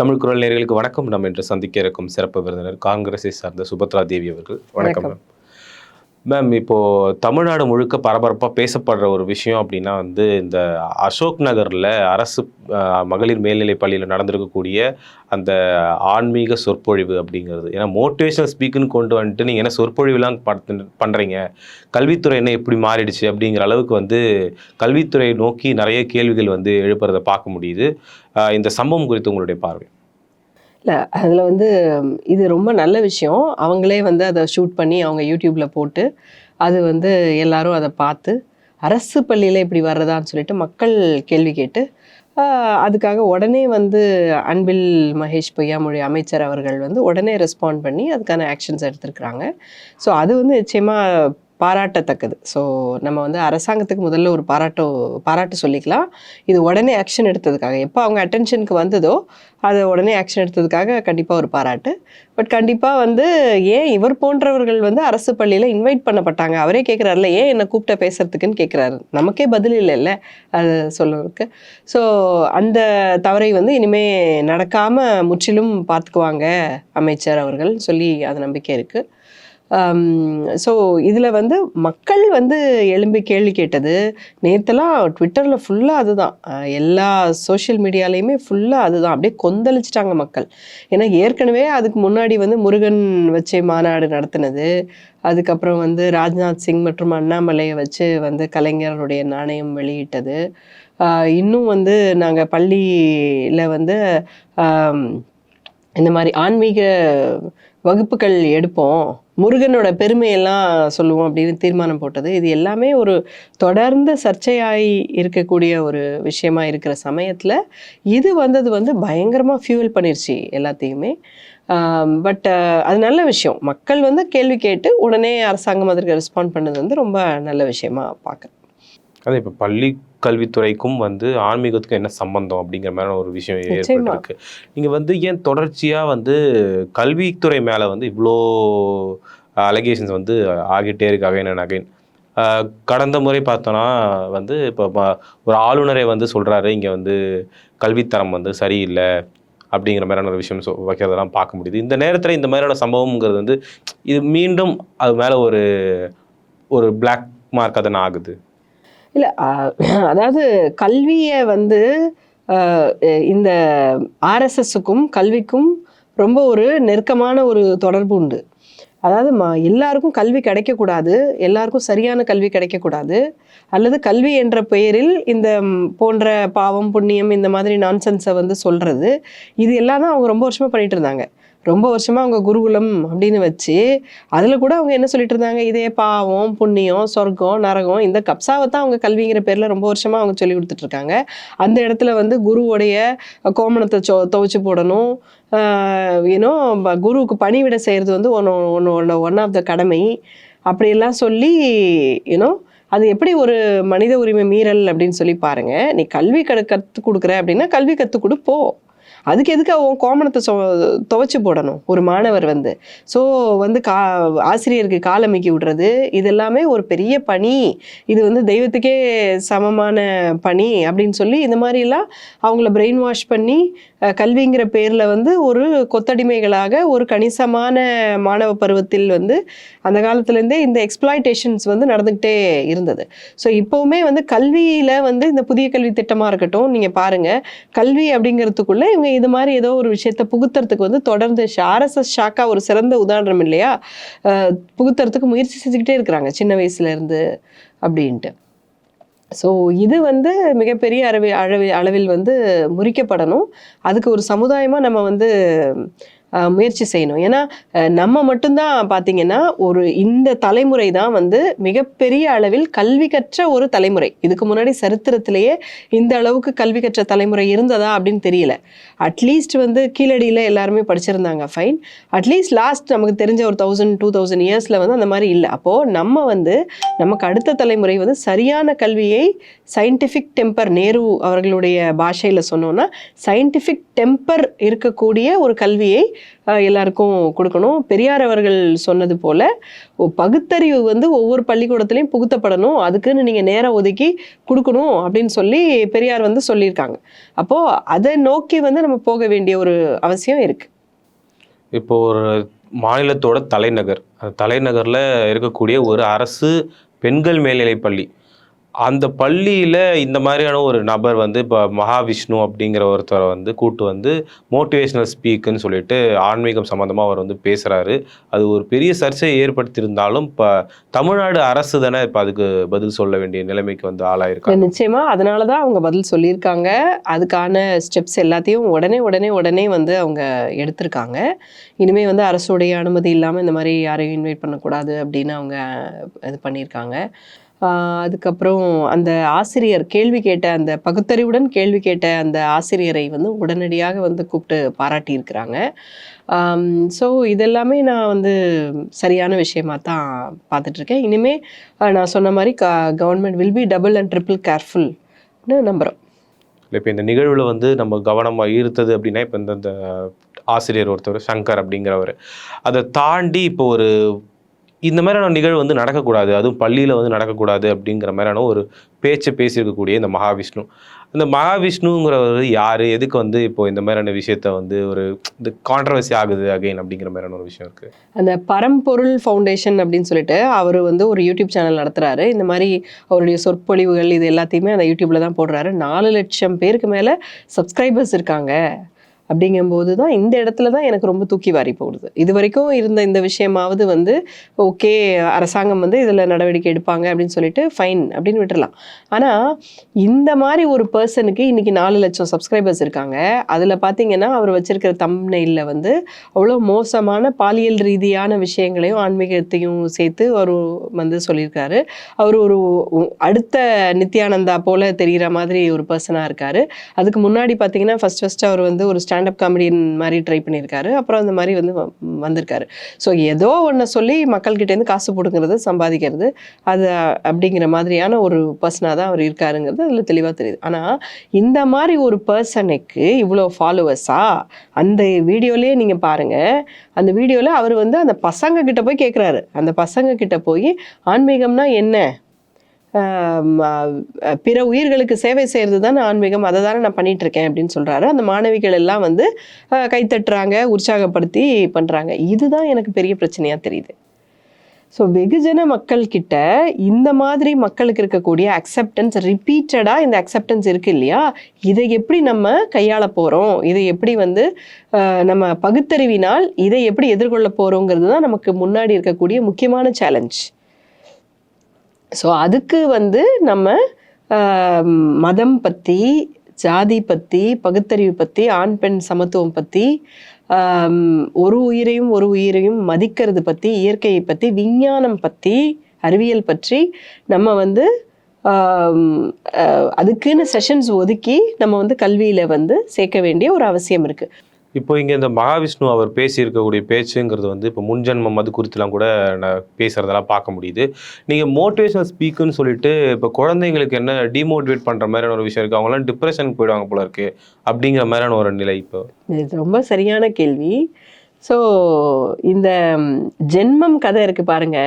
தமிழ் குரல் நேர்களுக்கு வணக்கம். நம் இன்று சந்திக்க இருக்கும் சிறப்பு விருந்தினர் காங்கிரஸை சார்ந்த சுபத்ரா தேவி அவர்கள். வணக்கம். மேம் மேம் இப்போது தமிழ்நாடு முழுக்க பரபரப்பாக பேசப்படுற ஒரு விஷயம் அப்படின்னா வந்து இந்த அசோக் நகரில் அரசு மகளிர் மேல்நிலைப் பள்ளியில் நடந்திருக்கக்கூடிய அந்த ஆன்மீக சொற்பொழிவு அப்படிங்கிறது. ஏன்னா மோட்டிவேஷனல் ஸ்பீக்குன்னு கொண்டு வந்துட்டு நீங்கள் என்ன சொற்பொழிவுலாம் படுத்து- பண்ணுறீங்க கல்வித்துறை என்ன எப்படி மாறிடுச்சு அப்படிங்கிற அளவுக்கு வந்து கல்வித்துறை நோக்கி நிறைய கேள்விகள் வந்து எழுப்புறதை பார்க்க முடியுது. இந்த சம்பவம் குறித்து உங்களுடைய பார்வை? இல்லை அதில் வந்து இது ரொம்ப நல்ல விஷயம். அவங்களே வந்து அதை ஷூட் பண்ணி அவங்க யூடியூப்பில் போட்டு அது வந்து எல்லாரும் அதை பார்த்து அரசு பள்ளியில் இப்படி வர்றதான்னு சொல்லிட்டு மக்கள் கேள்வி கேட்டு அதுக்காக உடனே வந்து அன்பில் மகேஷ் பொய்யாமொழி அமைச்சர் அவர்கள் வந்து உடனே ரெஸ்பாண்ட் பண்ணி அதுக்கான ஆக்ஷன்ஸ் எடுத்திருக்கிறாங்க. ஸோ அது வந்து நிச்சயமாக பாராட்டத்தக்கது. ஸோ நம்ம வந்து அரசாங்கத்துக்கு முதல்ல ஒரு பாராட்டு பாராட்டு சொல்லிக்கலாம். இது உடனே ஆக்ஷன் எடுத்ததுக்காக. எப்போ அவங்க அட்டென்ஷனுக்கு வந்ததோ அதை உடனே ஆக்ஷன் எடுத்ததுக்காக கண்டிப்பாக ஒரு பாராட்டு. பட் கண்டிப்பாக வந்து ஏன் இவர் போன்றவர்கள் வந்து அரசு பள்ளியில் இன்வைட் பண்ணப்பட்டாங்க? அவரே கேட்குறாருல ஏன் என்னை கூப்பிட்ட பேசுறதுக்குன்னு கேட்குறாரு நமக்கே பதில் இல்லைல்ல அது சொல்லுறதுக்கு ஸோ அந்த தவறை வந்து இனிமேல் நடக்காமல் முற்றிலும் பார்த்துக்குவாங்க அமைச்சர் அவர்கள் சொல்லி அது நம்பிக்கை இருக்குது Um, ஸோ இதில் வந்து மக்கள் வந்து எழும்பி கேள்வி கேட்டது. நேற்றுலாம் ட்விட்டரில் ஃபுல்லாக அதுதான். எல்லா சோஷியல் மீடியாலேயுமே ஃபுல்லாக அதுதான். அப்படியே கொந்தளிச்சிட்டாங்க மக்கள். ஏன்னா ஏற்கனவே அதுக்கு முன்னாடி வந்து முருகன் வச்சு மாநாடு நடத்தினது. அதுக்கப்புறம் வந்து ராஜ்நாத் சிங் மற்றும் அண்ணாமலையை வச்சு வந்து கலைஞருடைய நாணயம் வெளியிட்டது. இன்னும் வந்து நாங்கள் பள்ளியில் வந்து இந்த மாதிரி ஆன்மீக வகுப்புகள் எடுப்போம். முருகனோட பெருமையெல்லாம் சொல்லுவோம் அப்படின்னு தீர்மானம் போட்டது. இது எல்லாமே ஒரு தொடர்ந்து சர்ச்சையாய் இருக்கக்கூடிய ஒரு விஷயமா இருக்கிற சமயத்தில் இது வந்தது வந்து பயங்கரமாக ஃபியூவல் பண்ணிருச்சு எல்லாத்தையுமே. பட் அது நல்ல விஷயம். மக்கள் வந்து கேள்வி கேட்டு உடனே அரசாங்கம் அதற்கு ரெஸ்பாண்ட் பண்ணது வந்து ரொம்ப நல்ல விஷயமா பார்க்குறேன் அதே இப்போ பள்ளி கல்வித்துறைக்கும் வந்து ஆன்மீகத்துக்கும் என்ன சம்பந்தம் அப்படிங்கிற மாதிரி ஒரு விஷயம். ஏற்பட்டிருக்கு. நீங்கள் வந்து ஏன் தொடர்ச்சியாக வந்து கல்வித்துறை மேலே வந்து இவ்வளோ அலகேஷன்ஸ் வந்து ஆகிட்டே இருக்கு? அகைன் அண்ட் அகைன் கடந்த முறை பார்த்தோன்னா வந்து இப்போ ஒரு ஆளுநரே வந்து சொல்கிறாரு இங்கே வந்து கல்வித்தரம் வந்து சரியில்லை அப்படிங்கிற மாதிரியான ஒரு விஷயம் சொ- வைக்கிறதெல்லாம் பார்க்க முடியுது. இந்த நேரத்தில் இந்த மாதிரியான சம்பவம்ங்கிறது வந்து இது மீண்டும் அது மேலே ஒரு ஒரு பிளாக் மார்க்காக தானே ஆகுது. இல்லை அதாவது கல்வியை வந்து இந்த ஆர்எஸ்எஸ்ஸுக்கும் கல்விக்கும் ரொம்ப ஒரு நெருக்கமான ஒரு தொடர்பு உண்டு. அதாவது ம எல்லாருக்கும் கல்வி கிடைக்கக்கூடாது எல்லாருக்கும் சரியான கல்வி கிடைக்கக்கூடாது அல்லது கல்வி என்ற பெயரில் இந்த போன்ற பாவம் புண்ணியம் இந்த மாதிரி நான்சென்ஸை வந்து சொல்கிறது இது எல்லாம் தான் அவங்க ரொம்ப வருஷமாக பண்ணிகிட்டு இருந்தாங்க. ரொம்ப வருஷமாக அவங்க குருகுலம் அப்படின்னு வச்சு அதில் கூட அவங்க என்ன சொல்லிட்டு இருந்தாங்க? இதே பாவம் புண்ணியம் சொர்க்கம் நரகம் இந்த கப்சாவை தான் அவங்க கல்விங்கிற பேரில் ரொம்ப வருஷமாக அவங்க சொல்லி கொடுத்துட்டு இருக்காங்க. அந்த இடத்துல வந்து குருவுடைய கோமணத்தை சோ துவைச்சு போடணும். ஏன்னோ குருவுக்கு பணிவிட செய்கிறது வந்து ஒன்று ஒன்று ஒன் ஆஃப் த கடமை. அப்படியெல்லாம் சொல்லி யூனோ அது எப்படி ஒரு மனித உரிமை மீறல் அப்படின்னு சொல்லி பாருங்க. நீ கல்வி கற்று கற்றுக் கொடுக்குற அப்படின்னா கல்வி கற்றுக் கொடுப்போம் அதுக்கு எதுக்கு அவன் கோமணத்தை சொ துவைச்சு போடணும்? ஒரு மாணவர் வந்து. ஸோ வந்து கா ஆசிரியருக்கு காலமைக்கி விடுறது இதெல்லாமே ஒரு பெரிய பணி. இது வந்து தெய்வத்துக்கே சமமான பணி அப்படின்னு சொல்லி இந்த மாதிரிலாம் அவங்கள பிரெயின் வாஷ் பண்ணி கல்விங்கிற பேரில் வந்து ஒரு கொத்தடிமைகளாக ஒரு கணிசமான மாணவ பருவத்தில் வந்து அந்த காலத்துலேருந்தே இந்த எக்ஸ்பிளாய்டேஷன்ஸ் வந்து நடந்துக்கிட்டே இருந்தது. ஸோ இப்போவுமே வந்து கல்வியில் வந்து இந்த புதிய கல்வி திட்டமாக இருக்கட்டும் நீங்கள் பாருங்கள் கல்வி அப்படிங்கிறதுக்குள்ளே இவங்க இது மாதிரி ஏதோ ஒரு விஷயத்தை புகுத்துறதுக்கு வந்து தொடர்ந்து ஆர்எஸ்எஸ் ஷாக்கா ஒரு சிறந்த உதாரணம் இல்லையா? புகுத்துறதுக்கு முயற்சி செஞ்சுக்கிட்டே இருக்கிறாங்க சின்ன வயசுல இருந்து அப்படின்ட்டு. ஸோ இது வந்து மிகப்பெரிய அளவில் அளவில் அளவில் வந்து முறிக்கப்படணும். அதுக்கு ஒரு சமுதாயமாக நம்ம வந்து முயற்சி செய்யணும். ஏன்னா நம்ம மட்டும்தான் பார்த்தீங்கன்னா ஒரு இந்த தலைமுறை தான் வந்து மிகப்பெரிய அளவில் கல்வி கற்ற ஒரு தலைமுறை. இதுக்கு முன்னாடி சரித்திரத்திலேயே இந்த அளவுக்கு கல்வி கற்ற தலைமுறை இருந்ததா அப்படின்னு தெரியல. அட்லீஸ்ட் வந்து கீழடியில் எல்லாருமே படிச்சிருந்தாங்க ஃபைன் அட்லீஸ்ட் லாஸ்ட் நமக்கு தெரிஞ்ச ஒரு தௌசண்ட் டூ தௌசண்ட் இயர்ஸில் வந்து அந்த மாதிரி இல்லை. அப்போது நம்ம வந்து நமக்கு அடுத்த தலைமுறை வந்து சரியான கல்வியை சயின்டிஃபிக் டெம்பர் நேரு அவர்களுடைய பாஷையில் சொன்னோன்னா சயின்டிஃபிக் டெம்பர் இருக்கக்கூடிய ஒரு கல்வியை எல்லாருக்கும் கொடுக்கணும். பெரியார் அவர்கள் சொன்னது போல பகுத்தறிவு வந்து ஒவ்வொரு பள்ளிக்கூடத்துலையும் புகுத்தப்படணும். அதுக்குன்னு நீங்கள் நேரம் ஒதுக்கி கொடுக்கணும் அப்படின்னு சொல்லி பெரியார் வந்து சொல்லியிருக்காங்க. அப்போது அதை நோக்கி வந்து நம்ம போக வேண்டிய ஒரு அவசியம் இருக்குது இப்போ ஒரு மாநிலத்தோட தலைநகர். அந்த தலைநகரில் இருக்கக்கூடிய ஒரு அரசு பெண்கள் மேல்நிலைப்பள்ளி அந்த பள்ளியில் இந்த மாதிரியான ஒரு நபர் வந்து இப்போ மகாவிஷ்ணு அப்படிங்கிற ஒருத்தரை வந்து கூட்டு வந்து மோட்டிவேஷ்னல் ஸ்பீக்குன்னு சொல்லிட்டு ஆன்மீகம் சம்மந்தமாக அவர் வந்து பேசுகிறாரு அது ஒரு பெரிய சர்ச்சையை ஏற்படுத்தியிருந்தாலும் இப்போ தமிழ்நாடு அரசு தானே இப்போ அதுக்கு பதில் சொல்ல வேண்டிய நிலைமைக்கு வந்து ஆளாயிருக்காங்க நிச்சயமா. அதனால தான் அவங்க பதில் சொல்லியிருக்காங்க. அதுக்கான ஸ்டெப்ஸ் எல்லாத்தையும் உடனே உடனே உடனே வந்து அவங்க எடுத்திருக்காங்க. இனிமேல் வந்து அரசுடைய அனுமதி இல்லாமல் இந்த மாதிரி யாரையும் இன்வைட் பண்ணக்கூடாது அப்படின்னு அவங்க இது பண்ணியிருக்காங்க. அதுக்கப்புறம் அந்த ஆசிரியர் கேள்வி கேட்ட அந்த பகுத்தறிவுடன் கேள்வி கேட்ட அந்த ஆசிரியரை வந்து உடனடியாக வந்து கூப்பிட்டு பாராட்டியிருக்கிறாங்க. ஸோ இதெல்லாமே நான் வந்து சரியான விஷயமாக தான் பார்த்துட்ருக்கேன் இனிமேல் நான் சொன்ன மாதிரி க government will be double and triple கேர்ஃபுல்னு நம்புகிறோம் இப்போ இந்த நிகழ்வில் வந்து நம்ம கவனமாக ஈர்த்தது அப்படின்னா இப்போ இந்த இந்த ஆசிரியர் ஒருத்தர் சங்கர் அப்படிங்கிறவர். அதை தாண்டி இப்போ ஒரு இந்த மாதிரியான நிகழ்வு வந்து நடக்கக்கூடாது. அதுவும் பள்ளியில் வந்து நடக்கக்கூடாது அப்படிங்கிற மாதிரியான ஒரு பேச்சை பேசியிருக்கக்கூடிய இந்த மகாவிஷ்ணு. இந்த மகாவிஷ்ணுங்கிறவர் யார்? எதுக்கு வந்து இப்போ இந்த மாதிரியான விஷயத்த வந்து ஒரு இந்த கான்ட்ரவர்சி ஆகுது அகைன் அப்படிங்கிற மாதிரியான ஒரு விஷயம் இருக்குது அந்த பரம்பொருள் ஃபவுண்டேஷன் அப்படின்னு சொல்லிட்டு அவர் வந்து ஒரு யூடியூப் சேனல் நடத்துறாரு. இந்த மாதிரி அவருடைய சொற்பொழிவுகள் இது எல்லாத்தையுமே அந்த யூடியூப்பில் தான் போடுறாரு. நாலு லட்சம் பேருக்கு மேலே சப்ஸ்கிரைபர்ஸ் இருக்காங்க. அப்படிங்கும்போது தான் இந்த இடத்துல தான் எனக்கு ரொம்ப தூக்கி வாரி போடுது. இது வரைக்கும் இருந்த இந்த விஷயமாவது வந்து ஓகே அரசாங்கம் வந்து இதில் நடவடிக்கை எடுப்பாங்க அப்படின்னு சொல்லிட்டு ஃபைன் அப்படின்னு விட்டுறலாம். ஆனால் இந்த மாதிரி ஒரு பர்சனுக்கு இன்றைக்கி நாலு லட்சம் சப்ஸ்கிரைபர்ஸ் இருக்காங்க. அதில் பார்த்தீங்கன்னா அவர் வச்சிருக்கிற தம்ப்நெயிலில் வந்து அவ்வளோ மோசமான பாலியல் ரீதியான விஷயங்களையும் ஆன்மீகத்தையும் சேர்த்து அவர் வந்து சொல்லியிருக்காரு. அவர் ஒரு அடுத்த நித்யானந்தா போல் தெரிகிற மாதிரி ஒரு பர்சனாக இருக்கார். அதுக்கு முன்னாடி பார்த்தீங்கன்னா ஃபஸ்ட் ஃபஸ்ட்டு அவர் வந்து ஒரு ஸ்டாண்டப் காமெடியன் மாதிரி ட்ரை பண்ணியிருக்காரு. அப்புறம் அந்த மாதிரி வந்து வ- வந்திருக்காரு. ஸோ ஏதோ ஒன்று சொல்லி மக்கள்கிட்டேருந்து காசு பிடுங்கிறது சம்பாதிக்கிறது அது அப்படிங்கிற மாதிரியான ஒரு பர்சனாக தான் அவர் இருக்காருங்கிறது அதில் தெளிவாக தெரியுது. ஆனால் இந்த மாதிரி ஒரு பர்சனுக்கு இவ்வளோ ஃபாலோவர்ஸா அந்த வீடியோலேயே நீங்கள் பாருங்கள் அந்த வீடியோவில் அவர் வந்து அந்த பசங்க கிட்ட போய் கேட்குறாரு அந்த பசங்க கிட்ட போய் ஆன்மீகம்னா என்ன? பிற உயிர்களுக்கு சேவை செய்கிறது தான் ஆன்மீகம். அதை தானே நான் பண்ணிகிட்ருக்கேன் இருக்கேன் அப்படின்னு சொல்கிறாரு அந்த மாணவிகள் எல்லாம் வந்து கைத்தட்டுறாங்க உற்சாகப்படுத்தி பண்ணுறாங்க இதுதான் எனக்கு பெரிய பிரச்சனையாக தெரியுது. ஸோ வெகுஜன மக்கள்கிட்ட இந்த மாதிரி மக்களுக்கு இருக்கக்கூடிய அக்செப்டன்ஸ் ரிப்பீட்டடாக இந்த அக்செப்டன்ஸ் இருக்குது இல்லையா? இதை எப்படி நம்ம கையாள போகிறோம் இதை எப்படி வந்து நம்ம பகுத்தறிவினால் இதை எப்படி எதிர்கொள்ள போகிறோங்கிறது தான் நமக்கு முன்னாடி இருக்கக்கூடிய முக்கியமான சேலஞ்ச் ஸோ அதுக்கு வந்து நம்ம மதம் பற்றி ஜாதி பற்றி பகுத்தறிவு பற்றி ஆண் பெண் சமத்துவம் பற்றி ஒரு உயிரையும் ஒரு உயிரையும் மதிக்கிறது பற்றி இயற்கையை பற்றி விஞ்ஞானம் பற்றி அறிவியல் பற்றி நம்ம வந்து அதுக்குன்னு செஷன்ஸ் ஒதுக்கி நம்ம வந்து கல்வியில் வந்து சேர்க்க வேண்டிய ஒரு அவசியம் இருக்குது இப்போ இங்கே இந்த மகாவிஷ்ணு அவர் பேசியிருக்கக்கூடிய பேச்சுங்கிறது வந்து இப்போ முன்ஜென்மம் அது குறித்துலாம் கூட நான் பேசுகிறதெல்லாம் பார்க்க முடியுது. நீங்கள் மோட்டிவேஷனல் ஸ்பீக்குன்னு சொல்லிட்டு இப்போ குழந்தைங்களுக்கு என்ன டிமோட்டிவேட் பண்ணுற மாதிரியான ஒரு விஷயம் இருக்குது அவங்களாம் டிப்ரெஷனுக்கு போயிடுவாங்க போல இருக்கு. அப்படிங்கிற மாதிரியான ஒரு நிலை இப்போ? இது ரொம்ப சரியான கேள்வி. ஸோ இந்த ஜென்மம் கதை இருக்குது பாருங்க.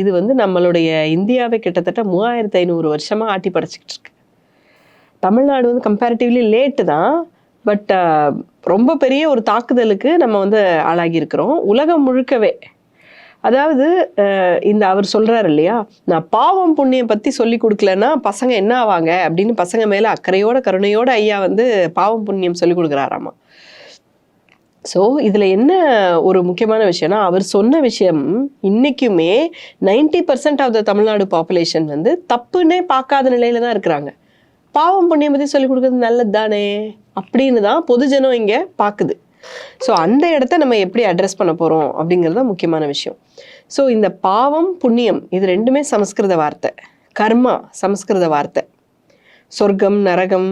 இது வந்து நம்மளுடைய இந்தியாவை கிட்டத்தட்ட மூவாயிரத்து ஐநூறு வருஷமாக ஆட்டி படைச்சிக்கிட்டு இருக்கு. தமிழ்நாடு வந்து கம்பேரிட்டிவ்லி லேட்டு தான். பட் ரொம்ப பெரிய ஒரு தாக்குதலுக்கு நம்ம வந்து ஆளாகி இருக்கிறோம் உலகம் முழுக்கவே. அதாவது இந்த அவர் சொல்கிறாரு இல்லையா? நான் பாவம் புண்ணியம் பற்றி சொல்லி கொடுக்கலன்னா பசங்க என்ன ஆவாங்க? அப்படின்னு பசங்க மேலே அக்கறையோட கருணையோட ஐயா வந்து பாவம் புண்ணியம் சொல்லி கொடுக்குறாராமா? ஸோ இதில் என்ன ஒரு முக்கியமான விஷயம்னா அவர் சொன்ன விஷயம் இன்றைக்குமே ninety percent of the Tamil Nadu population வந்து தப்புன்னே பார்க்காத நிலையில தான் இருக்கிறாங்க. பாவம் புண்ணியம் பற்றி சொல்லிக் கொடுக்குறது நல்லது தானே அப்படின்னு தான் பொதுஜனம் இங்கே பார்க்குது ஸோ அந்த இடத்த நம்ம எப்படி அட்ரஸ் பண்ண போகிறோம் அப்படிங்கிறது தான் முக்கியமான விஷயம். ஸோ இந்த பாவம் புண்ணியம் இது ரெண்டுமே சமஸ்கிருத வார்த்தை. கர்மா சமஸ்கிருத வார்த்தை. சொர்க்கம் நரகம்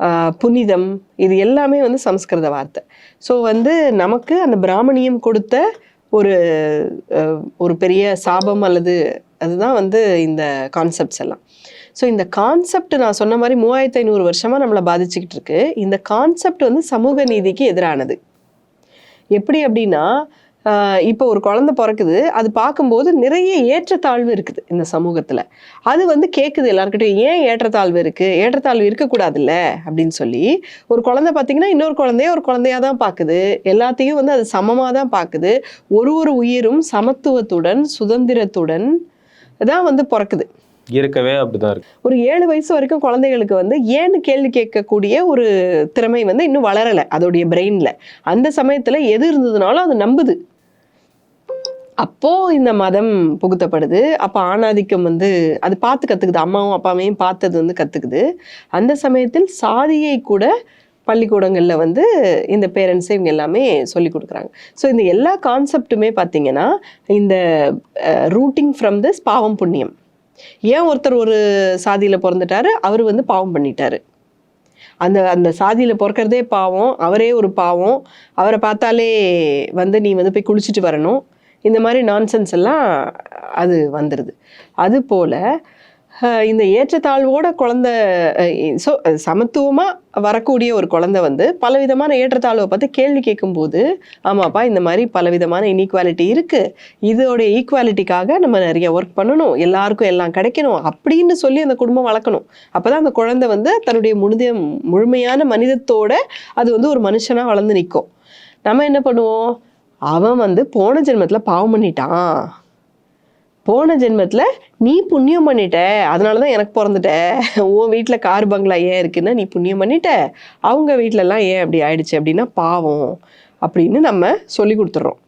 ஆஹ், புனிதம் இது எல்லாமே வந்து சமஸ்கிருத வார்த்தை. ஸோ வந்து நமக்கு அந்த பிராமணியம் கொடுத்த ஒரு அஹ், ஒரு பெரிய சாபம் அல்லது அதுதான் வந்து இந்த கான்செப்ட்ஸ் எல்லாம். ஸோ இந்த கான்செப்ட் நான் சொன்ன மாதிரி மூவாயிரத்தி ஐநூறு வருஷமாக நம்மளை பாதிச்சுக்கிட்டு இருக்கு. இந்த கான்செப்ட் வந்து சமூக நீதிக்கு எதிரானது. எப்படி அப்படின்னா இப்போ ஒரு குழந்தை பிறக்குது. அது பார்க்கும்போது நிறைய ஏற்றத்தாழ்வு இருக்குது இந்த சமூகத்தில். அது வந்து கேட்குது எல்லாருக்கிட்டையும் ஏன் ஏற்றத்தாழ்வு இருக்குது ஏற்றத்தாழ்வு இருக்கக்கூடாதுல்ல? அப்படின்னு சொல்லி ஒரு குழந்தை பார்த்தீங்கன்னா இன்னொரு குழந்தைய ஒரு குழந்தையாக தான் பார்க்குது. எல்லாத்தையும் வந்து அது சமமாக தான் பார்க்குது. ஒரு ஒரு உயிரும் சமத்துவத்துடன் சுதந்திரத்துடன் தான் வந்து பிறக்குது. இருக்கவே அப்படிதான் இருக்கு. ஒரு ஏழு வயசு வரைக்கும் குழந்தைகளுக்கு வந்து ஏன்னு கேள்வி கேட்கக்கூடிய ஒரு திறமை வந்து இன்னும் வளரலை அதோடைய பிரெயினில் அந்த சமயத்தில் எது இருந்ததுனாலும் அது நம்புது. அப்போ இந்த மதம் புகுத்தப்படுது. அப்போ ஆணாதிக்கம் வந்து அது பார்த்து கற்றுக்குது அம்மாவும் அப்பாவையும் பார்த்தது வந்து கற்றுக்குது அந்த சமயத்தில் சாதியை கூட பள்ளிக்கூடங்களில் வந்து இந்த பேரண்ட்ஸே இவங்க எல்லாமே சொல்லி கொடுக்குறாங்க. ஸோ இந்த எல்லா கான்செப்ட்டுமே பார்த்தீங்கன்னா இந்த ரூட்டிங் ஃப்ரம் திஸ் பாவம் புண்ணியம். ஏன் ஒருத்தர் ஒரு சாதியில் பிறந்துட்டாரு? அவர் வந்து பாவம் பண்ணிட்டாரு. அந்த அந்த சாதியில் பிறக்கிறதே பாவம் அவரே ஒரு பாவம். அவரை பார்த்தாலே வந்து நீ வந்து போய் குளிச்சுட்டு வரணும். இந்த மாதிரி நான்சென்ஸ் எல்லாம் அது வந்துடுது அதுபோல் இந்த ஏற்றத்தாழ்வோட குழந்த ஸோ சமத்துவமாக வரக்கூடிய ஒரு குழந்தை வந்து பலவிதமான ஏற்றத்தாழ்வை பார்த்து கேள்வி கேட்கும்போது ஆமாப்பா இந்த மாதிரி பலவிதமான இன்இக்வாலிட்டி இருக்குது இதோடைய ஈக்குவாலிட்டிக்காக நம்ம நிறைய ஒர்க் பண்ணணும். எல்லாருக்கும் எல்லாம் கிடைக்கணும் அப்படின்னு சொல்லி அந்த குடும்பம் வளர்க்கணும். அப்போ தான் அந்த குழந்தை வந்து தன்னுடைய முழுத முழுமையான மனிதத்தோட அது வந்து ஒரு மனுஷனாக வளர்ந்து நிற்கும் நம்ம என்ன பண்ணுவோம்? அவன் வந்து போன ஜென்மத்தில் பாவம் பண்ணிட்டான். போன ஜென்மத்தில் நீ புண்ணியம் பண்ணிட்ட. அதனால தான் எனக்கு பிறந்துட்ட. உன் வீட்டில் கார் பங்களா ஏன் இருக்குன்னா நீ புண்ணியம் பண்ணிட்ட. அவங்க வீட்டிலலாம் ஏன் அப்படி ஆயிடுச்சு அப்படின்னா பாவம் அப்படின்னு நம்ம சொல்லி கொடுத்துட்றோம்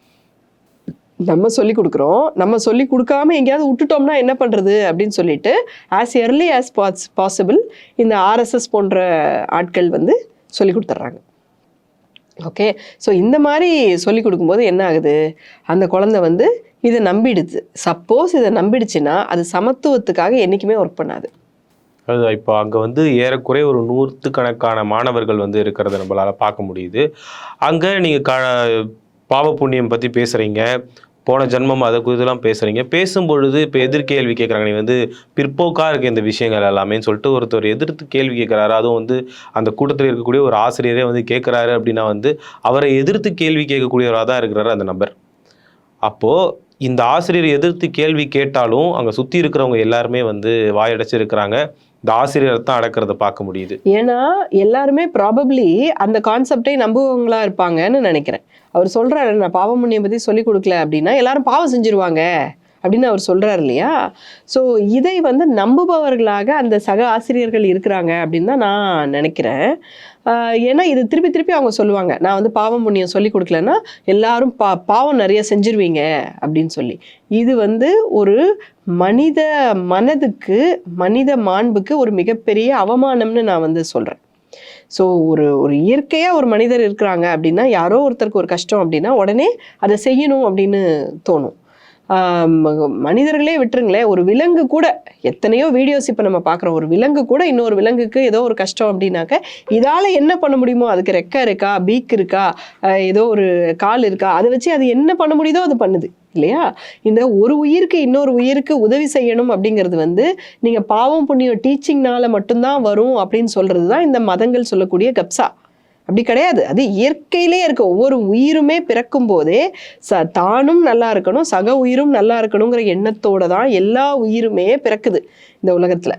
நம்ம சொல்லி கொடுக்குறோம். நம்ம சொல்லி கொடுக்காம எங்கேயாவது விட்டுட்டோம்னா என்ன பண்ணுறது அப்படின்னு சொல்லிட்டு ஆஸ் early ஆஸ் பாஸ் பாசிபிள் இந்த ஆர்எஸ்எஸ் போன்ற ஆட்கள் வந்து சொல்லி கொடுத்துட்றாங்க. ஓகே ஸோ இந்த மாதிரி சொல்லி கொடுக்கும்போது என்ன ஆகுது? அந்த குழந்தை வந்து இதை நம்பிடுது. சப்போஸ் இதை நம்பிடுச்சுன்னா அது சமத்துவத்துக்காக என்றைக்குமே ஒர்க் பண்ணாது. அதுதான் இப்போ அங்கே வந்து ஏறக்குறைய ஒரு நூற்றுக்கணக்கான மாணவர்கள் வந்து இருக்கிறத நம்மளால் பார்க்க முடியுது. அங்கே நீங்கள் க பாவ புண்ணியம் பற்றி பேசுகிறீங்க போன ஜென்மம் அதை குறித்துலாம் பேசுகிறீங்க பேசும்பொழுது இப்போ எதிர்கேள்வி கேட்குறாங்க நீ வந்து பிற்போக்காக இருக்க இந்த விஷயங்கள் எல்லாமேன்னு சொல்லிட்டு ஒருத்தர் எதிர்த்து கேள்வி கேட்குறாரு அதுவும் வந்து அந்த கூட்டத்தில் இருக்கக்கூடிய ஒரு ஆசிரியரே வந்து கேட்குறாரு அப்படின்னா வந்து அவரை எதிர்த்து கேள்வி கேட்கக்கூடியவராக தான் இருக்கிறாரு அந்த நபர். அப்போது இந்த ஆசிரியர் எதிர்த்து கேள்வி கேட்டாலும் அங்கே சுற்றி இருக்கிறவங்க எல்லாருமே வந்து வாயடைச்சிருக்கிறாங்க. இந்த ஆசிரியர் தான் அடக்கிறத பார்க்க முடியுது. ஏன்னா எல்லாருமே ப்ராபப்ளி அந்த கான்செப்டை நம்புவவங்களா இருப்பாங்கன்னு நினைக்கிறேன். அவர் சொல்றாரு நான் பாவ புண்ணியம் பற்றி சொல்லி கொடுக்கல அப்படின்னா எல்லாரும் பாவம் செஞ்சிருவாங்க அப்படின்னு அவர் சொல்றாரு இல்லையா? ஸோ இதை வந்து நம்புபவர்களாக அந்த சக ஆசிரியர்கள் இருக்கிறாங்க அப்படின்னு தான் நான் நினைக்கிறேன். ஏன்னா இது திருப்பி திருப்பி அவங்க சொல்லுவாங்க நான் வந்து பாவம் புண்ணியம் சொல்லி கொடுக்கலன்னா எல்லாரும் பா பாவம் நிறைய செஞ்சிருவீங்க அப்படின்னு சொல்லி. இது வந்து ஒரு மனித மனதுக்கு மனித மாண்புக்கு ஒரு மிகப்பெரிய அவமானம்னு நான் வந்து சொல்கிறேன் ஸோ ஒரு ஒரு இயற்கையாக ஒரு மனிதர் இருக்கிறாங்க அப்படின்னா யாரோ ஒருத்தருக்கு ஒரு கஷ்டம் அப்படின்னா உடனே அதை செய்யணும் அப்படின்னு தோணும். மனிதர்களே விட்டுருங்களேன். ஒரு விலங்கு கூட எத்தனையோ வீடியோஸ் இப்போ நம்ம பார்க்குறோம். ஒரு விலங்கு கூட இன்னொரு விலங்குக்கு ஏதோ ஒரு கஷ்டம் அப்படின்னாக்க இதால் என்ன பண்ண முடியுமோ? அதுக்கு ரெக்கை இருக்கா? பீக் இருக்கா? ஏதோ ஒரு கால் இருக்கா? அதை வச்சு அது என்ன பண்ண முடியுதோ அது பண்ணுது. இல்லையா? இந்த ஒரு உயிருக்கு இன்னொரு உயிருக்கு உதவி செய்யணும் அப்படிங்கிறது வந்து நீங்கள் பாவம் புண்ணியம் டீச்சிங்னால மட்டும்தான் வரும் அப்படின்னு சொல்கிறது தான் இந்த மதங்கள் சொல்லக்கூடிய கப்சா. அப்படி கிடையாது. அது இயற்கையிலே இருக்க ஒவ்வொரு உயிருமே பிறக்கும் போதே ச தானும் நல்லா இருக்கணும் சக உயிரும் நல்லா இருக்கணுங்கிற எண்ணத்தோட தான் எல்லா உயிருமே பிறக்குது இந்த உலகத்தில்.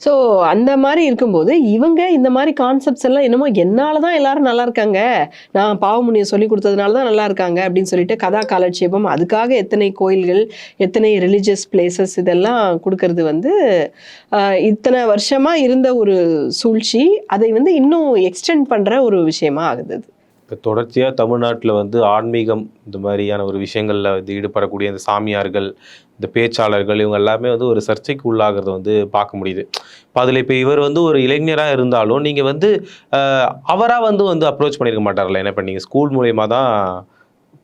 ஸோ அந்த மாதிரி இருக்கும்போது இவங்க இந்த மாதிரி கான்செப்ட்ஸ் எல்லாம் என்னமோ என்னால் தான் எல்லாரும் நல்லா இருக்காங்க நான் பாவமுனியை சொல்லி கொடுத்ததுனால தான் நல்லா இருக்காங்க அப்படின்னு சொல்லிட்டு கதா காலட்சேபம் அதுக்காக எத்தனை கோயில்கள் எத்தனை ரிலீஜியஸ் பிளேசஸ் இதெல்லாம் கொடுக்கறது வந்து இத்தனை வருஷமாக இருந்த ஒரு சூழ்ச்சி அதை வந்து இன்னும் எக்ஸ்டெண்ட் பண்ணுற ஒரு விஷயமா ஆகுது அது. இப்போ தொடர்ச்சியாக தமிழ்நாட்டில் வந்து ஆன்மீகம் இந்த மாதிரியான ஒரு விஷயங்களில் வந்து ஈடுபடக்கூடிய இந்த சாமியார்கள் இந்த பேச்சாளர்கள் இவங்க எல்லாமே வந்து ஒரு சர்ச்சைக்கு உள்ளாகிறத வந்து பார்க்க முடியுது. இப்போ அதில் இப்போ இவர் வந்து ஒரு இளைஞராக இருந்தாலும் நீங்கள் வந்து அவராக வந்து வந்து அப்ரோச் பண்ணியிருக்க மாட்டார்ல என்ன இப்போ நீங்கள் ஸ்கூல் மூலயமா தான்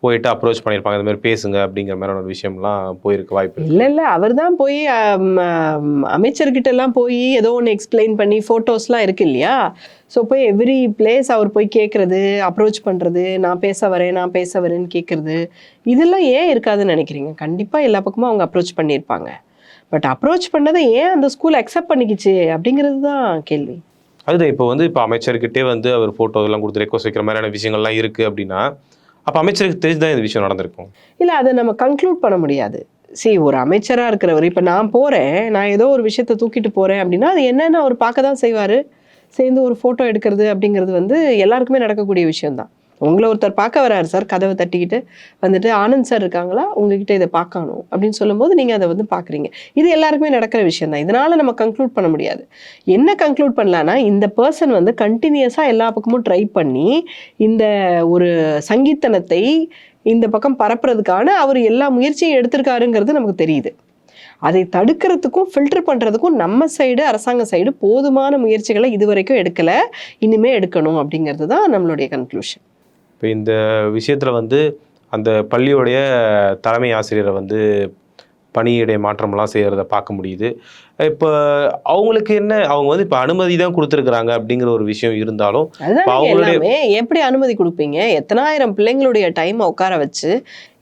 போயிட்டு அப்ரோச் பண்ணியிருப்பாங்க. இந்த மாதிரி பேசுங்க அப்படிங்கிற மாதிரி ஒரு விஷயம்லாம் போயிருக்க வாய்ப்பு. இல்ல இல்ல. அவர் தான் போய் அமைச்சர்கிட்ட எல்லாம் போய் ஏதோ ஒன்று எக்ஸ்பிளைன் பண்ணி ஃபோட்டோஸ்லாம் இருக்கு இல்லையா? ஸோ போய் எவ்ரி பிளேஸ் அவர் போய் கேட்குறது அப்ரோச் பண்ணுறது நான் பேச வரேன் நான் பேச வரேன்னு கேட்குறது இதெல்லாம் ஏன் இருக்காதுன்னு நினைக்கிறீங்க? கண்டிப்பாக எல்லா பக்கமும் அவங்க அப்ரோச் பண்ணியிருப்பாங்க. பட் அப்ரோச் பண்ணதை ஏன் அந்த ஸ்கூல் அக்செப்ட் பண்ணிக்கிச்சு அப்படிங்கிறது தான் கேள்வி. அதுதான். இப்போ வந்து இப்போ அமைச்சர்கிட்டே வந்து அவர் ஃபோட்டோ எல்லாம் கொடுத்து ரெக்வஸ்ட் வைக்கிற மாதிரியான விஷயங்கள்லாம் இருக்குது அப்படின்னா அப்போ அமைச்சருக்கு தெரிஞ்சு தான் இந்த விஷயம் நடந்திருக்கும். இல்லை அதை நம்ம கன்க்ளூட் பண்ண முடியாது. சரி ஒரு அமைச்சராக இருக்கிறவர் இப்போ நான் போகிறேன் நான் ஏதோ ஒரு விஷயத்தை தூக்கிட்டு போகிறேன் அப்படின்னா அது என்னென்ன அவர் பார்க்க தான் செய்வார். சேர்ந்து ஒரு ஃபோட்டோ எடுக்கிறது அப்படிங்கிறது வந்து எல்லாருக்குமே நடக்கக்கூடிய விஷயம்தான். உங்களை ஒருத்தர் பார்க்க வராரு சார் கதவை தட்டிக்கிட்டு. வந்துட்டு ஆனந்த் சார் இருக்காங்களா? உங்ககிட்ட இதை பார்க்கணும். அப்படின்னு சொல்லும்போது நீங்கள் அதை வந்து பார்க்குறீங்க. இது எல்லாருக்குமே நடக்கிற விஷயம் தான். இதனால் நம்ம கன்க்ளூட் பண்ண முடியாது. என்ன கன்க்ளூட் பண்ணலான்னா இந்த பர்சன் வந்து கண்டினியூஸாக எல்லா பக்கமும் ட்ரை பண்ணி இந்த ஒரு சங்கீத்தனத்தை இந்த பக்கம் பரப்புறதுக்கான அவர் எல்லா முயற்சியும் எடுத்திருக்காருங்கிறது நமக்கு தெரியுது. அதை தடுக்கிறதுக்கும் ஃபில்டர் பண்ணுறதுக்கும் நம்ம சைடு அரசாங்க சைடு போதுமான முயற்சிகளை இதுவரைக்கும் எடுக்கலை. இனிமேல் எடுக்கணும் அப்படிங்கிறது தான் நம்மளுடைய கன்க்ளூஷன் இப்போ இந்த விஷயத்தில் வந்து அந்த பள்ளியோடைய தலைமை ஆசிரியரை வந்து பணியிடை மாற்றம்லாம் செய்கிறத பார்க்க முடியுது. இப்போ அவங்களுக்கு என்ன அவங்க வந்து இப்போ அனுமதி தான் கொடுத்துருக்குறாங்க அப்படிங்கிற ஒரு விஷயம் இருந்தாலும் அவங்களுடைய- எப்படி அனுமதி கொடுப்பீங்க? எத்தனாயிரம் பிள்ளைங்களுடைய டைமை உட்கார வச்சு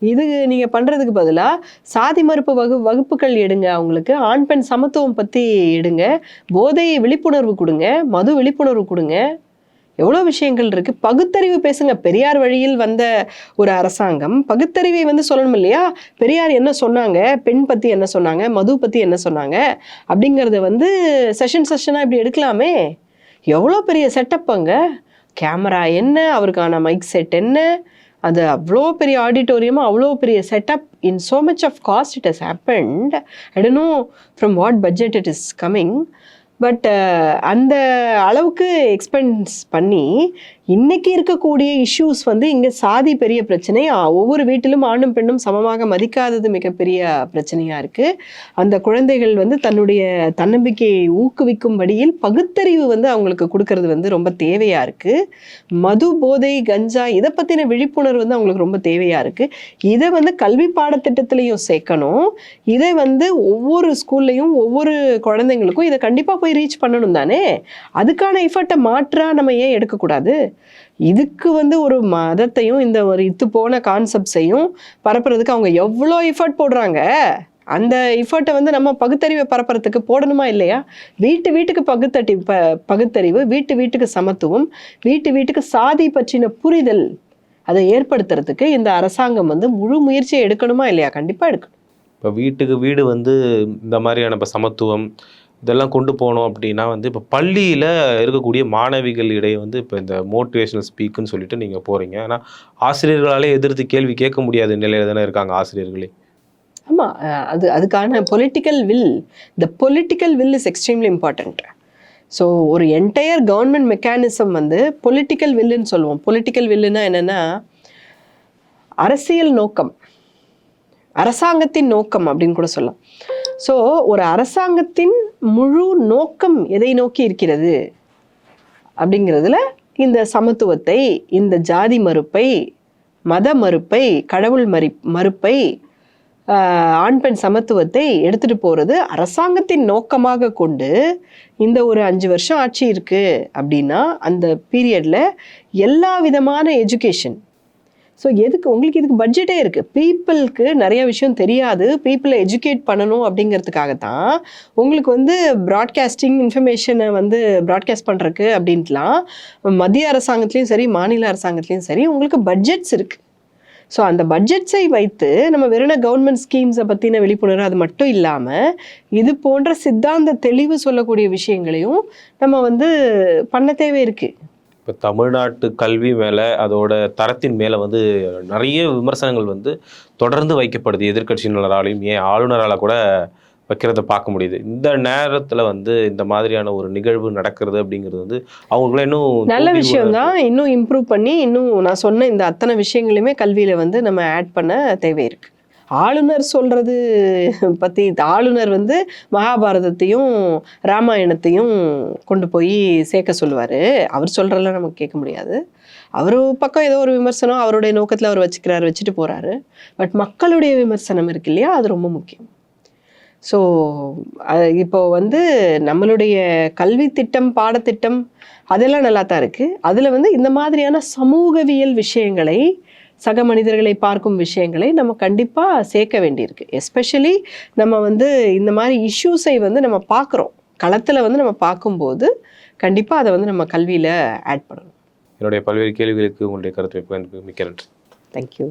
இது நீங்க பண்றதுக்கு பதிலா சாதி மறுப்பு வகு வகுப்புகள் எடுங்க அவங்களுக்கு ஆண் பெண் சமத்துவம் பத்தி எடுங்க போதை விழிப்புணர்வு கொடுங்க மது விழிப்புணர்வு கொடுங்க எவ்வளோ விஷயங்கள் இருக்கு? பகுத்தறிவு பேசுங்க. பெரியார் வழியில் வந்த ஒரு அரசாங்கம். பகுத்தறிவை வந்து சொல்லணும் இல்லையா? பெரியார் என்ன சொன்னாங்க? பெண் பத்தி என்ன சொன்னாங்க? மது பத்தி என்ன சொன்னாங்க? அப்படிங்கறத வந்து செஷன் செஷனா இப்படி எடுக்கலாமே? எவ்வளோ பெரிய செட்டப் அங்க? கேமரா என்ன? அவருக்கான மைக் செட் என்ன? அது அவ்வளோ பெரிய ஆடிட்டோரியமாக அவ்வளோ பெரிய setup in so much of cost it has happened I don't know from what budget it is coming but uh, அந்த அளவுக்கு எக்ஸ்பென்ஸ் பண்ணி இன்னைக்கு இருக்கக்கூடிய இஷ்யூஸ் வந்து இங்கே சாதி பெரிய பிரச்சனை. ஒவ்வொரு வீட்டிலும் ஆணும் பெண்ணும் சமமாக மதிக்காதது மிகப்பெரிய பிரச்சனையாக இருக்குது அந்த குழந்தைகள் வந்து தன்னுடைய தன்னம்பிக்கையை ஊக்குவிக்கும் வழியில் பகுத்தறிவு வந்து அவங்களுக்கு கொடுக்கறது வந்து ரொம்ப தேவையாக இருக்குது மது போதை கஞ்சா இதை பற்றின விழிப்புணர்வு வந்து அவங்களுக்கு ரொம்ப தேவையாக இருக்குது இதை வந்து கல்வி பாடத்திட்டத்திலையும் சேர்க்கணும். இதை வந்து ஒவ்வொரு ஸ்கூல்லையும் ஒவ்வொரு குழந்தைங்களுக்கும் இதை கண்டிப்பாக போய் ரீச் பண்ணணும் தானே? அதுக்கான எஃபர்ட்டை மாற்றாக நம்ம ஏன் எடுக்கக்கூடாது? இதுக்கு வந்து ஒரு மதத்தையும் இந்த ஒரு இத்து போன கான்செப்ட்ஸையும் பரப்புறதுக்கு அவங்க எவ்வளோ எஃபர்ட் போடுறாங்க? அந்த எஃபர்ட்டை வந்து நம்ம பகுத்தறிவை பரப்புறதுக்கு போடணுமா இல்லையா? வீட்டு வீட்டுக்கு பகுத்தட்டி ப பகுத்தறிவு வீட்டு வீட்டுக்கு சமத்துவம் வீட்டு வீட்டுக்கு சாதி பற்றின புரிதல் அதை ஏற்படுத்துறதுக்கு இந்த அரசாங்கம் வந்து முழு முயற்சியை எடுக்கணுமா இல்லையா? கண்டிப்பாக எடுக்கணும். இப்போ வீட்டுக்கு வீடு வந்து இந்த மாதிரியான இப்போ சமத்துவம் இதெல்லாம் கொண்டு போனோம் அப்படின்னா வந்து இப்போ பள்ளியில் இருக்கக்கூடிய மாணவிகள் இடையே வந்து இப்போ இந்த மோட்டிவேஷனல் ஸ்பீக்குன்னு சொல்லிட்டு நீங்கள் போகிறீங்க ஆனால் ஆசிரியர்களாலே எதிர்த்து கேள்வி கேட்க முடியாத நிலையில் தானே இருக்காங்க ஆசிரியர்களே? ஆமாம் அது அதுக்கான political will the political will is extremely important so ஒரு என்டையர் கவர்மெண்ட் மெக்கானிசம் வந்து பொலிட்டிக்கல் வில்லுன்னு சொல்லுவோம். பொலிட்டிக்கல் வில்லுன்னா என்னென்னா அரசியல் நோக்கம். அரசாங்கத்தின் நோக்கம் அப்படின்னு கூட சொல்லலாம். ஸோ ஒரு அரசாங்கத்தின் முழு நோக்கம் எதை நோக்கி இருக்கிறது? அப்படிங்கிறதுல இந்த சமத்துவத்தை இந்த ஜாதி மறுப்பை மத மறுப்பை கடவுள் மறி மறுப்பை ஆண் பெண் சமத்துவத்தை எடுத்துட்டு போகிறது அரசாங்கத்தின் நோக்கமாக கொண்டு இந்த ஒரு அஞ்சு வருஷம் ஆட்சி இருக்குது அப்படின்னா அந்த பீரியடில் எல்லா விதமான எஜுகேஷன் ஸோ எதுக்கு? உங்களுக்கு இதுக்கு பட்ஜெட்டே இருக்குது பீப்புளுக்கு நிறைய விஷயம் தெரியாது. பீப்புளை எஜுகேட் பண்ணணும் அப்படிங்கிறதுக்காக தான் உங்களுக்கு வந்து ப்ராட்காஸ்டிங் இன்ஃபர்மேஷனை வந்து ப்ராட்காஸ்ட் பண்ணுறக்கு அப்படின்ட்டுலாம் மத்திய அரசாங்கத்துலேயும் சரி மாநில அரசாங்கத்துலேயும் சரி உங்களுக்கு பட்ஜெட்ஸ் இருக்குது ஸோ அந்த பட்ஜெட்ஸை வைத்து நம்ம வெறும் கவர்மெண்ட் ஸ்கீம்ஸை பற்றின விழிப்புணர்வு அது மட்டும் இல்லாமல் இது போன்ற சித்தாந்த தெளிவு சொல்லக்கூடிய விஷயங்களையும் நம்ம வந்து பண்ண தேவை இருக்குது இப்போ தமிழ்நாட்டு கல்வி மேலே அதோட தரத்தின் மேலே வந்து நிறைய விமர்சனங்கள் வந்து தொடர்ந்து வைக்கப்படுது. எதிர்க்கட்சியினராலையும் ஏன் ஆளுநரால் கூட வைக்கிறத பார்க்க முடியுது. இந்த நேரத்தில் வந்து இந்த மாதிரியான ஒரு நிகழ்வு நடக்கிறது அப்படிங்கிறது வந்து அவங்களுக்குள்ள இன்னும் நல்ல விஷயம் தான் இன்னும் இம்ப்ரூவ் பண்ணி இன்னும் நான் சொன்ன இந்த அத்தனை விஷயங்களையுமே கல்வியில வந்து நம்ம ஆட் பண்ண தேவை இருக்கு ஆளுநர் சொல்கிறது பற்றி ஆளுநர் வந்து மகாபாரதத்தையும் ராமாயணத்தையும் கொண்டு போய் சேர்க்க சொல்லுவார். அவர் சொல்றதெல்லாம் நமக்கு கேட்க முடியாது. அவர் பக்கம் ஏதோ ஒரு விமர்சனம் அவருடைய நோக்கத்தில் அவர் வச்சுக்கிறாரு வச்சுட்டு போகிறாரு பட் மக்களுடைய விமர்சனம் இருக்கு இல்லையா? அது ரொம்ப முக்கியம். ஸோ இப்போ வந்து நம்மளுடைய கல்வி திட்டம் பாடத்திட்டம் அதெல்லாம் நல்லா தான் இருக்குது அதில் வந்து இந்த மாதிரியான சமூகவியல் விஷயங்களை சக மனிதர்களை பார்க்கும் விஷயங்களை நம்ம கண்டிப்பாக சேர்க்க வேண்டியிருக்கு. எஸ்பெஷலி நம்ம வந்து இந்த மாதிரி இஷ்யூஸை வந்து நம்ம பார்க்குறோம். களத்தில் வந்து நம்ம பார்க்கும்போது கண்டிப்பாக அதை வந்து நம்ம கல்வியில் ஆட் பண்ணணும். என்னுடைய பல்வேறு கேள்விகளுக்கு உங்களுடைய கருத்து மிக்க நன்றி. தேங்க்யூ